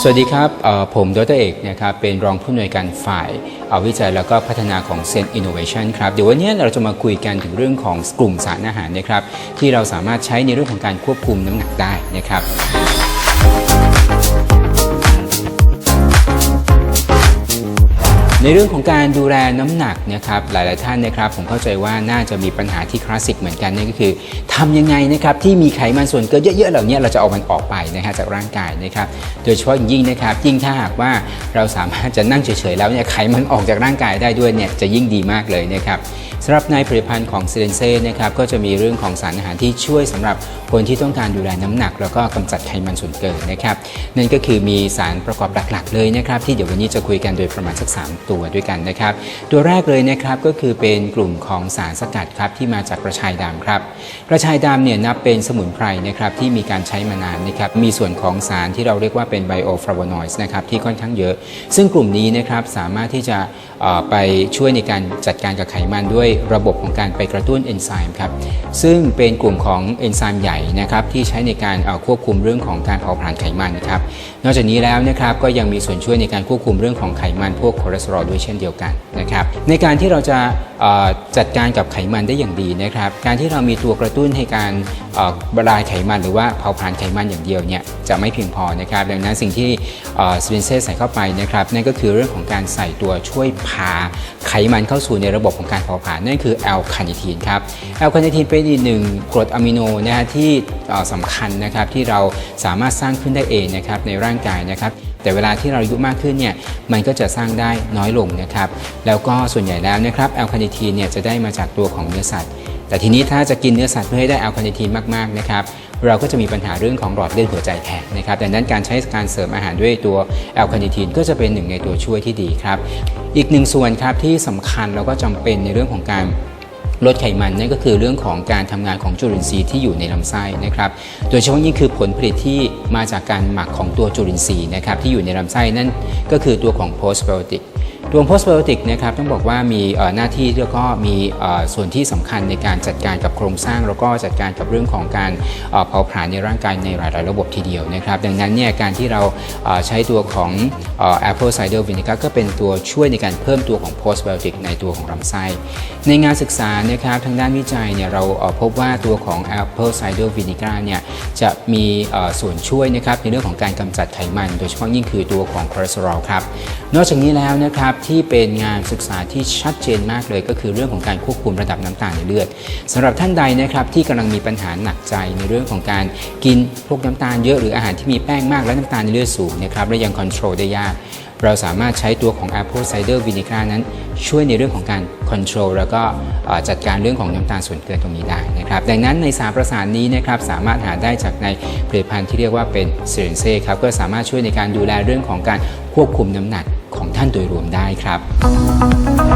สวัสดีครับเอ่อผมดรเอกนะครับเป็นรองผู้อำนวยการฝ่ายเอ่อวิจัยแล้วก็พัฒนาของเซนอินโนเวชันครับเดี๋ยววันนี้เราจะมาคุยกันถึงเรื่องของกลุ่มสารอาหารนะครับที่เราสามารถใช้ในเรื่องของการควบคุมน้ำหนักได้นะครับ ในเรื่องของการดูแลน้ำหนักนะครับหลาย ๆ ท่านนะครับผมเข้าใจว่าน่าจะมีปัญหาที่คลาสสิกเหมือนกันนั่นก็คือทำยังไงนะครับที่มีไขมันส่วนเกินเยอะ ๆ เหล่านี้เราจะเอามันออกไปนะฮะจากร่างกายนะครับโดยเฉพาะยิ่งนะครับยิ่งถ้าหากว่าเราสามารถจะนั่งเฉย ๆ แล้วเนี่ยไขมันออกจากร่างกายได้ด้วยเนี่ยจะยิ่งดีมากเลยนะครับ สำหรับในผลิตภัณฑ์ของเซเลนเซ่นะครับก็จะมีเรื่องของสารอาหารที่ช่วยสำหรับคนที่ต้องการดูแลน้ำหนัก แล้วก็กำจัดไขมันส่วนเกินนะครับนั่นก็คือมีสารประกอบหลักๆ เลยนะครับที่เดี๋ยววันนี้จะคุยกันโดยประมาณสัก 3 ตัวด้วยกันนะครับ ตัวแรกเลยนะครับก็คือเป็นกลุ่มของสารสกัดครับที่มาจากกระชายดำครับกระชายดำเนี่ยนับเป็นสมุนไพรนะครับที่มีการใช้มานานนะครับมีส่วนของสารที่เราเรียกว่าเป็นไบโอฟลาวโวนอยด์นะครับที่ค่อนข้างเยอะ ซึ่งกลุ่มนี้นะครับสามารถที่จะ ไปช่วยในการจัดการกับไขมันด้วยระบบของการไปกระตุ้นเอนไซม์ครับซึ่งเป็นกลุ่มของเอนไซม์ใหญ่นะครับที่ใช้ในการควบคุมเรื่องของการเผาผลาญไขมันครับนอกจากนี้แล้วนะครับก็ยังมีส่วนช่วยในการควบคุมเรื่องของไขมันพวกคอเลสเตอรอลด้วยเช่นเดียวกันนะครับในการที่เราจะจัดการกับไขมันได้อย่างดีนะครับการที่เรามีตัวกระตุ้นให้การบลายไขมันหรือว่าเผาผลาญไขมันอย่างเดียวเนี่ยจะไม่เพียงพอนะครับ ดังนั้นสิ่งที่สเปนเซ่ใส่เข้าไปนะครับนั่นก็คือเรื่องของการใส่ตัวช่วยพาไขมันเข้าสู่ในระบบของการเผาผลาญนั่นคือแอลคาเนทีนครับแอลคาเนทีนเป็นอีกหนึ่งกรดอะมิโนนะฮะที่สำคัญนะครับที่เราสามารถสร้างขึ้นได้เองนะครับในร่างกายนะครับแต่เวลาที่เราอายุมากขึ้นเนี่ยมันก็จะสร้างได้น้อยลงนะครับ แล้วก็ส่วนใหญ่แล้วนะครับแอลคาเนทีนเนี่ยจะได้มาจากตัวของเนื้อสัตว์ แต่ทีนี้ถ้าจะกินเนื้อสัตว์เพื่อให้ได้แอลคาเนทีนมากๆนะครับเราก็จะมีปัญหาเรื่องของหลอดเลือดหัวใจแทนนะครับดังนั้นการใช้การเสริมอาหารด้วยตัวแอลคาเนทีนก็จะเป็นหนึ่งในตัวช่วยที่ดีครับ อีกหนึ่งส่วนครับที่สำคัญแล้วก็จำเป็นในเรื่องของการลดไขมันนั่นก็คือเรื่องของการทำงานของจุลินทรีย์ที่อยู่ในลำไส้นะครับ โดยเฉพาะยิ่งคือผลผลิตที่มาจากการหมักของตัวจุลินทรีย์นะครับที่อยู่ในลำไส้นั่นก็คือตัวของ postbiotic ตั ว postbiotic นะครับต้องบอกว่ามีหน้าที่แล้วก็มีส่วนที่สำคัญในการจัดการกับโครงสร้าง แล้วก็จัดการกับเรื่องของการเผาผลาญในร่างกายในหลาย ๆ ระบบทีเดียวนะครับ ดังนั้นเนี่ยการที่เราใช้ตัวของเอ่อ apple cider vinegar ก็เป็นตัวช่วยในการเพิ่มตัวของ postbiotic ในตัวของลำไส้ ในงานศึกษานะครับทางด้านวิจัยเนี่ยเราพบว่าตัวของ apple cider vinegar เนี่ยจะมีส่วนช่วยนะครับในเรื่องของการกำจัดไขมัน โดยเฉพาะยิ่งคือตัวของคอเลสเตอรอลครับนอกจากนี้แล้วนะครับที่เป็นงานศึกษาที่ชัดเจนมากเลยก็คือเรื่องของการควบคุมระดับน้ำตาลในเลือดสำหรับท่านใดนะครับที่กำลังมีปัญหาหนักใจในเรื่องของการกินพวกน้ำตาลเยอะหรืออาหารที่มีแป้งมากและน้ำตาลในเลือดสูงนะครับและยังคอนโทรลได้ยาก เราสามารถใช้ตัวของ Apple Cider Vinegar นั้น ช่วยในเรื่องของการค o n t r o l แล้วก็จัดการเรื่องของน้ำตาลส่วนเกินตรงนี้ได้นะครับ ดังนั้นในสารประสานนี้นะครับสามารถหาได้จากในผลิตภัณฑ์ที่เรียกว่าเป็นเซรนเซ่ครับก็สามารถช่วยในการดูแลเรื่องของการควบคุมน้ำหนักของท่านโดยรวมได้ครับ